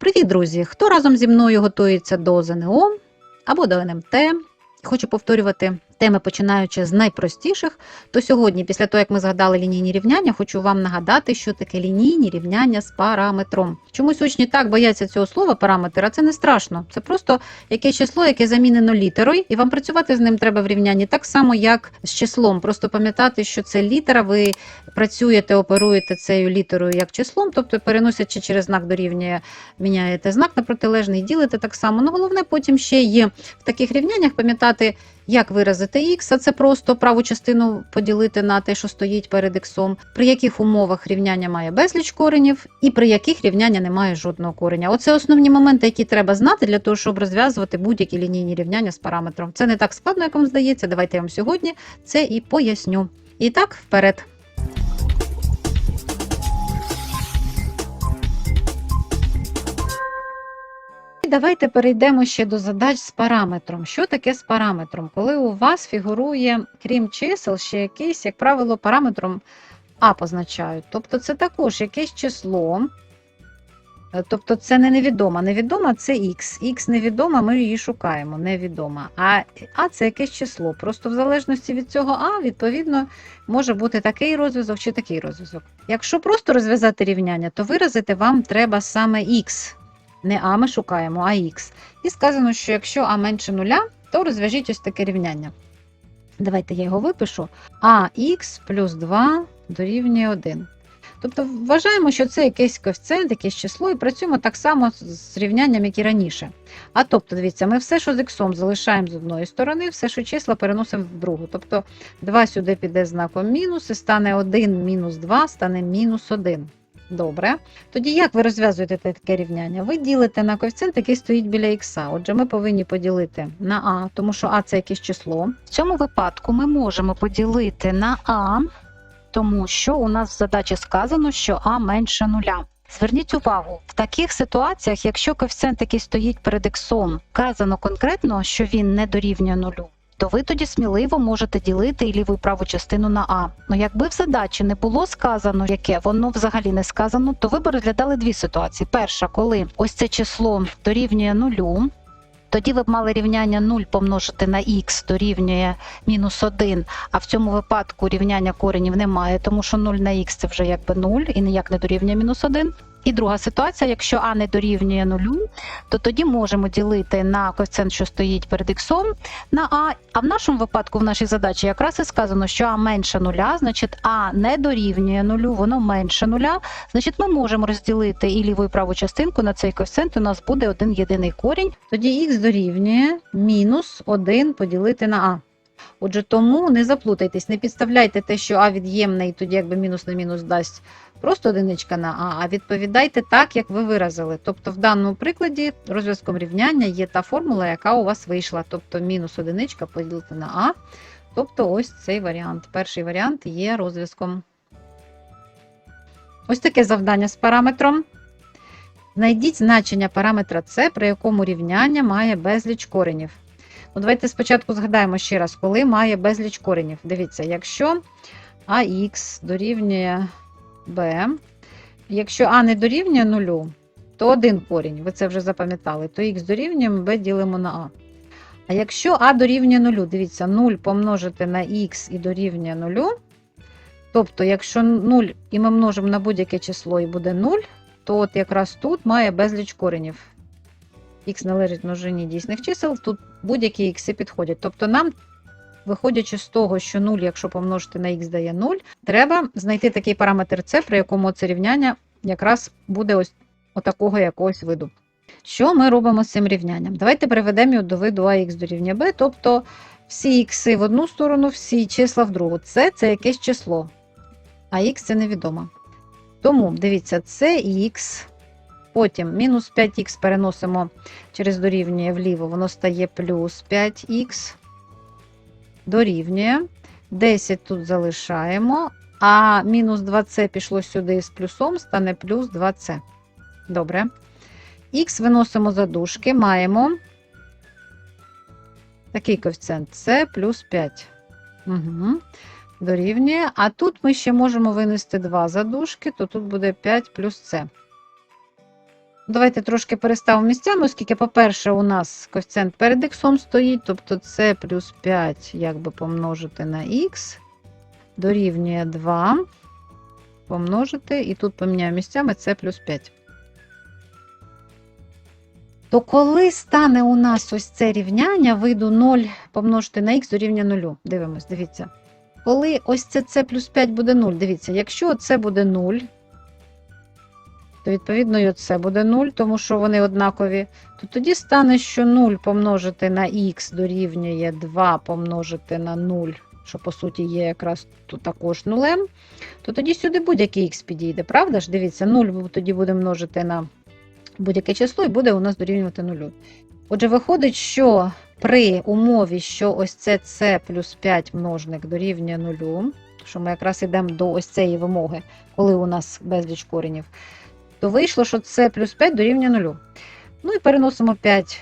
Привіт, друзі! Хто разом зі мною готується до ЗНО або до НМТ? Хочу повторювати теми, починаючи з найпростіших. То сьогодні, після того, як ми згадали лінійні рівняння, хочу вам нагадати, що таке лінійні рівняння з параметром. Чомусь учні так бояться цього слова параметр, а це не страшно. Це просто якесь число, яке замінено літерою, і вам працювати з ним треба в рівнянні так само, як з числом. Просто пам'ятати, що це літера, ви працюєте, оперуєте цією літерою як числом, тобто переносячи через знак дорівнює, міняєте знак на протилежний, ділите так само. Ну, головне потім ще є в таких рівняннях пам'ятати, як виразити х, це просто праву частину поділити на те, що стоїть перед іксом, при яких умовах рівняння має безліч коренів, і при яких рівняння не має жодного кореня. Оце основні моменти, які треба знати для того, щоб розв'язувати будь-які лінійні рівняння з параметром. Це не так складно, як вам здається. Давайте я вам сьогодні це і поясню. І так, вперед. Давайте перейдемо ще до задач з параметром. Що таке з параметром? Коли у вас фігурує, крім чисел, ще якийсь, як правило, параметром А позначають. Тобто це також якесь число. Е, Тобто це не невідома. Невідома це х. Х невідома, ми її шукаємо, невідома. А А це якесь число. Просто в залежності від цього А, відповідно, може бути такий розв'язок чи такий розв'язок. Якщо просто розв'язати рівняння, то виразити вам треба саме х. Не А ми шукаємо, а х. І сказано, що якщо А менше нуля, то розв'яжіть ось таке рівняння. Давайте я його випишу. АХ плюс 2 дорівнює 1. Тобто вважаємо, що це якийсь коефіцієнт, якесь число, і працюємо так само з- рівнянням, як і раніше. А тобто, дивіться, ми все, що з іксом залишаємо з одної сторони, все, що числа переносимо в другу. Тобто 2 сюди піде знаком мінус, і стане 1 мінус 2, стане мінус 1. Добре. Тоді як ви розв'язуєте таке рівняння? Ви ділите на коефіцієнт, який стоїть біля х. Отже, ми повинні поділити на а, тому що а це якесь число. В цьому випадку ми можемо поділити на а, тому що у нас в задачі сказано, що а менше нуля. Зверніть увагу, в таких ситуаціях, якщо коефіцієнт, який стоїть перед іксом, вказано конкретно, що він не дорівнює нулю, то ви тоді сміливо можете ділити ліву і праву частину на А. Ну якби в задачі не було сказано, яке воно взагалі не сказано, то ви б розглядали дві ситуації. Перша, коли ось це число дорівнює нулю. Тоді ви б мали рівняння 0 помножити на х дорівнює мінус 1, а в цьому випадку рівняння коренів немає, тому що 0 на х це вже якби 0 і ніяк не дорівнює мінус 1. І друга ситуація, якщо а не дорівнює 0, то тоді можемо ділити на коефіцієнт, що стоїть перед іксом, на а. А в нашому випадку, в нашій задачі, якраз і сказано, що а менше нуля, значить а не дорівнює нулю, воно менше нуля. Значить, ми можемо розділити і ліву і праву частинку на цей коефіцієнт. У нас буде один єдиний корінь. Тоді х дорівнює мінус 1 поділити на а. Отже, тому не заплутайтесь, не підставляйте те, що а від'ємне, і тоді якби мінус на мінус дасть просто одиничка на а, а відповідайте так, як ви виразили. Тобто, в даному прикладі розв'язком рівняння є та формула, яка у вас вийшла. Тобто мінус одиничка поділити на а. Тобто ось цей варіант. Перший варіант є розв'язком. Ось таке завдання з параметром. Знайдіть значення параметра С, при якому рівняння має безліч коренів. Ну, давайте спочатку згадаємо ще раз, коли має безліч коренів. Дивіться, якщо АХ дорівнює Б, якщо А не дорівнює нулю, то один корінь, ви це вже запам'ятали, то х дорівнює Б ділимо на А. А якщо А дорівнює нулю, дивіться, 0 помножити на х і дорівнює нулю, тобто, якщо 0 і ми множимо на будь-яке число і буде 0, то от якраз тут має безліч коренів. Х належить множині дійсних чисел, тут будь-які ікси підходять. Тобто нам, виходячи з того, що 0, якщо помножити на х дає 0, треба знайти такий параметр c, при якому це рівняння якраз буде ось отакого якогось виду. Що ми робимо з цим рівнянням? Давайте приведемо його до виду ax дорівнює b, тобто всі ікси в одну сторону, всі числа в другу. Це це якесь число, а х це невідомо. Тому дивіться, це х. Потім мінус 5х переносимо через дорівнює вліво, воно стає плюс 5х. Дорівнює. 10 тут залишаємо, а мінус 2c пішло сюди з плюсом, стане плюс 2c. Добре. Х виносимо за дужки, маємо такий коефіцієнт c плюс 5. Угу. Дорівнює. А тут ми ще можемо винести 2 задушки, то тут буде 5 плюс c. Давайте трошки переставимо місцями, оскільки, по-перше, у нас коефіцієнт перед х стоїть, тобто це плюс 5, якби помножити на х, дорівнює 2, помножити, і тут поміняю місцями це плюс 5. То коли стане у нас ось це рівняння, вийду 0 помножити на х дорівнює 0. Дивимось, дивіться. Коли ось це це плюс 5 буде 0, дивіться, якщо це буде 0, то відповідно і це буде 0, тому що вони однакові, то тоді стане, що 0 помножити на х дорівнює 2 помножити на 0, що по суті є якраз тут також нулем, то тоді сюди будь-який х підійде, правда ж? Дивіться, 0 тоді буде множити на будь-яке число і буде у нас дорівнювати 0. Отже, виходить, що при умові, що ось це c плюс 5 множник дорівнює 0, що ми якраз йдемо до ось цієї вимоги, коли у нас безліч коренів, то вийшло, що c плюс 5 дорівнює 0. Ну і переносимо 5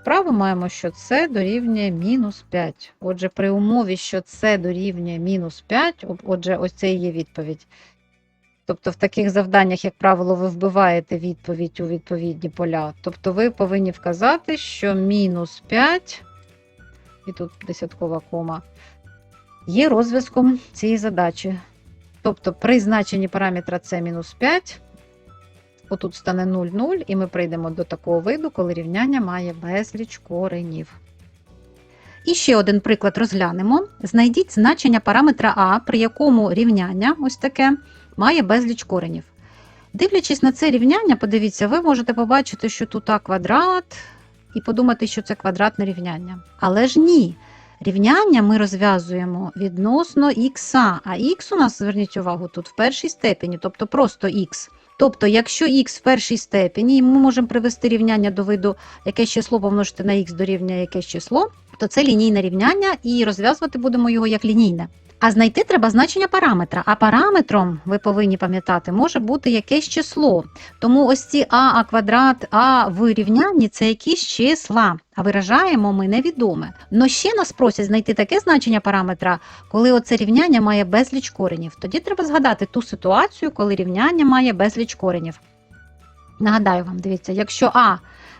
вправо, маємо, що c дорівнює мінус 5. Отже, при умові, що c дорівнює мінус 5, отже, ось це і є відповідь. Тобто в таких завданнях, як правило, ви вбиваєте відповідь у відповідні поля. Тобто ви повинні вказати, що мінус 5, і тут десяткова кома, є розв'язком цієї задачі. Тобто при значенні параметра c мінус 5, отут стане 0, 0, і ми прийдемо до такого виду, коли рівняння має безліч коренів. І ще один приклад розглянемо. Знайдіть значення параметра а, при якому рівняння ось таке має безліч коренів. Дивлячись на це рівняння, подивіться, ви можете побачити, що тут а квадрат, і подумати, що це квадратне рівняння. Але ж ні. Рівняння ми розв'язуємо відносно х, а х у нас, зверніть увагу, тут в першій степені, тобто просто х. Тобто, якщо х в першій степені, і ми можемо привести рівняння до виду яке число помножити на х дорівнює якесь число, то це лінійне рівняння, і розв'язувати будемо його як лінійне. А знайти треба значення параметра. А параметром, ви повинні пам'ятати, може бути якесь число. Тому ось ці а, а квадрат, а в рівнянні це якісь числа. А виражаємо ми невідоме. Но ще нас просять знайти таке значення параметра, коли оце рівняння має безліч коренів. Тоді треба згадати ту ситуацію, коли рівняння має безліч коренів. Нагадаю вам, дивіться, якщо а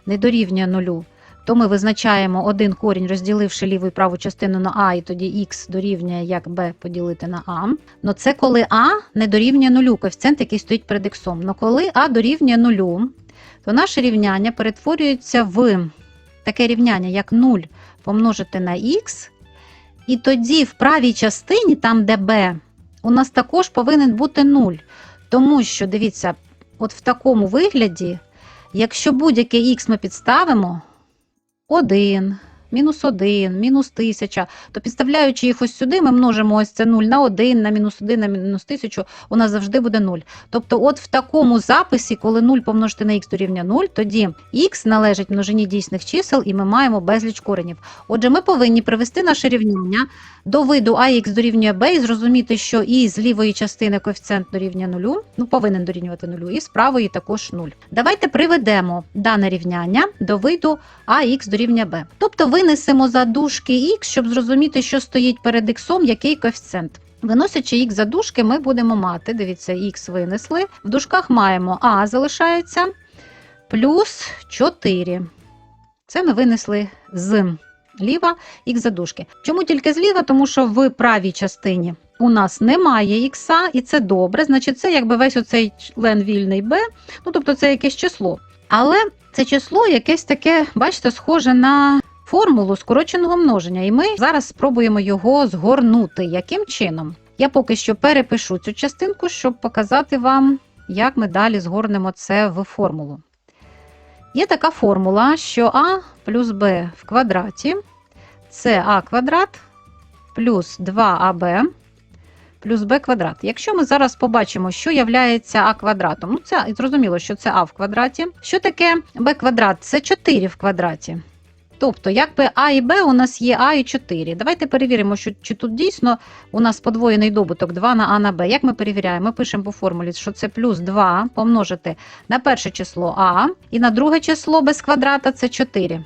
не дорівнює нулю, то ми визначаємо один корінь, розділивши ліву і праву частину на А, і тоді х дорівнює як b поділити на А. Но це коли А не дорівнює нулю, коефіцієнт, який стоїть перед х. Но коли А дорівнює нулю, то наше рівняння перетворюється в таке рівняння, як 0 помножити на х. І тоді в правій частині, там де b, у нас також повинен бути 0. Тому що, дивіться, от в такому вигляді, якщо будь-яке х ми підставимо, 1, мінус 1, мінус 1000, то підставляючи їх ось сюди, ми множимо ось це 0 на 1, на мінус 1, на мінус 1000, у нас завжди буде 0. Тобто от в такому записі, коли 0 помножити на х дорівнює 0, тоді х належить множині дійсних чисел, і ми маємо безліч коренів. Отже, ми повинні привести наше рівняння до виду ax дорівнює b і зрозуміти, що і з лівої частини коефіцієнт дорівнює 0, ну повинен дорівнювати 0, і з правої також 0. Давайте приведемо дане рівняння до виду ax дорівнює b. Тобто винесемо за дужки x, щоб зрозуміти, що стоїть перед х, який коефіцієнт. Виносячи х за дужки, ми будемо мати, дивіться, х винесли. В дужках маємо а залишається плюс 4. Це ми винесли з ліва х задушки. Чому тільки зліва? Тому що в правій частині у нас немає ікса, і це добре. Значить, це якби весь оцей член вільний b, ну тобто це якесь число. Але це число якесь таке, бачите, схоже на формулу скороченого множення. І ми зараз спробуємо його згорнути. Яким чином? Я поки що перепишу цю частинку, щоб показати вам, як ми далі згорнемо це в формулу. Є така формула, що а плюс b в квадраті це а квадрат плюс 2аб плюс b квадрат. Якщо ми зараз побачимо, що являється а квадратом, ну це зрозуміло, що це а в квадраті. Що таке b квадрат? Це 4 в квадраті. Тобто, якби А і Б у нас є А і 4. Давайте перевіримо, що, чи тут дійсно у нас подвоєний добуток 2 на А на Б. Як ми перевіряємо? Ми пишемо по формулі, що це плюс 2 помножити на перше число А, і на друге число без квадрата це 4.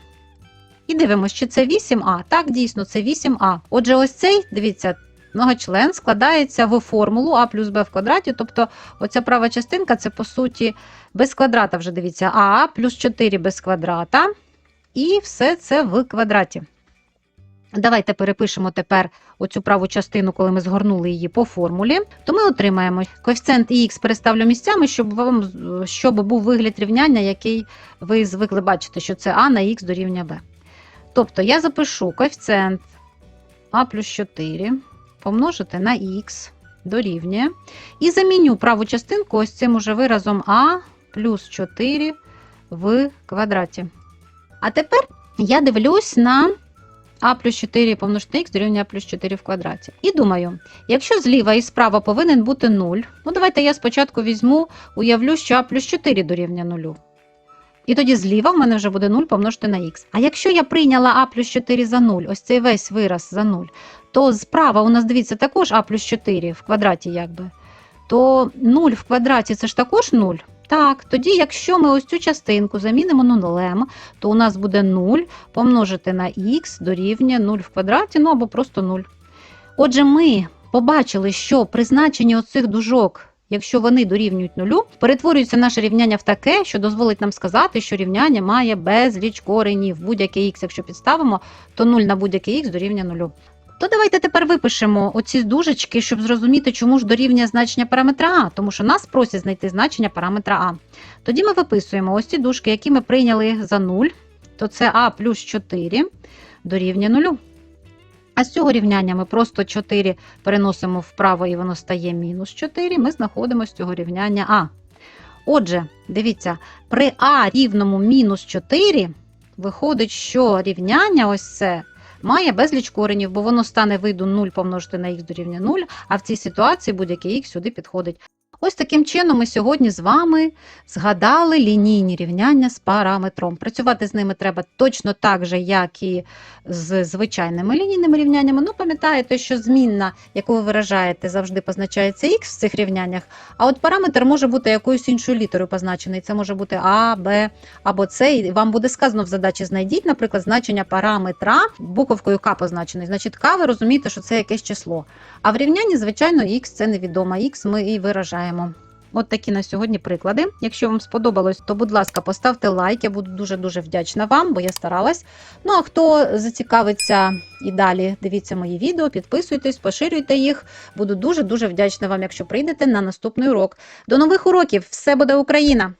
І дивимося, чи це 8А. Так, дійсно, це 8А. Отже, ось цей, дивіться, многочлен складається в формулу А плюс Б в квадраті. Тобто, оця права частинка це по суті Без квадрата вже дивіться, а плюс 4 без квадрата. І все це в квадраті. Давайте перепишемо тепер оцю праву частину, коли ми згорнули її по формулі. То ми отримаємо коефіцієнт х переставлю місцями, щоб вам щоб був вигляд рівняння, який ви звикли бачити, що це а на х дорівнює b. Тобто я запишу коефіцієнт а плюс 4 помножити на х дорівнює. І заміню праву частинку ось цим уже виразом а плюс 4 в квадраті. А тепер я дивлюсь на а плюс 4 помножити х дорівнює а плюс 4 в квадраті. І думаю, якщо зліва і справа повинен бути 0, ну давайте я спочатку візьму, уявлю, що а плюс 4 дорівнює 0. І тоді зліва в мене вже буде 0 помножити на х. А якщо я прийняла а плюс 4 за 0, ось цей весь вираз за 0, то справа у нас, дивіться, також а плюс 4 в квадраті, якби. То 0 в квадраті це ж також 0. Так, тоді, якщо ми ось цю частинку замінимо нулем, то у нас буде 0 помножити на х дорівнює 0 в квадраті, ну або просто 0. Отже, ми побачили, що при значенні оцих дужок, якщо вони дорівнюють нулю, перетворюється наше рівняння в таке, що дозволить нам сказати, що рівняння має безліч коренів. Будь-який х, якщо підставимо, то 0 на будь-який х дорівнює 0. То давайте тепер випишемо оці дужечки, щоб зрозуміти, чому ж дорівнює значення параметра А, тому що нас просять знайти значення параметра А. Тоді ми виписуємо ось ці дужки, які ми прийняли за 0, то це А плюс 4 дорівнює 0. А з цього рівняння ми просто 4 переносимо вправо і воно стає мінус 4, ми знаходимо з цього рівняння А. Отже, дивіться, при А рівному мінус 4 виходить, що рівняння ось це має безліч коренів, бо воно стане виду 0 помножити на х дорівнює 0, а в цій ситуації будь-який х сюди підходить. Ось таким чином ми сьогодні з вами згадали лінійні рівняння з параметром. Працювати з ними треба точно так же, як і з звичайними лінійними рівняннями. Ну, пам'ятаєте, що змінна, яку ви виражаєте, завжди позначається х в цих рівняннях, а от параметр може бути якоюсь іншою літерою позначений. Це може бути А, Б або С. І вам буде сказано в задачі знайдіть, наприклад, значення параметра буковкою К позначений. Значить, К ви розумієте, що це якесь число. А в рівнянні, звичайно, х це невідома, х ми і виражаємо. От такі на сьогодні приклади. Якщо вам сподобалось, то, будь ласка, поставте лайк. Я буду дуже-дуже вдячна вам, бо я старалась. Ну а хто зацікавиться і далі, дивіться мої відео, підписуйтесь, поширюйте їх. Буду дуже-дуже вдячна вам, якщо прийдете на наступний урок. До нових уроків! Все буде Україна!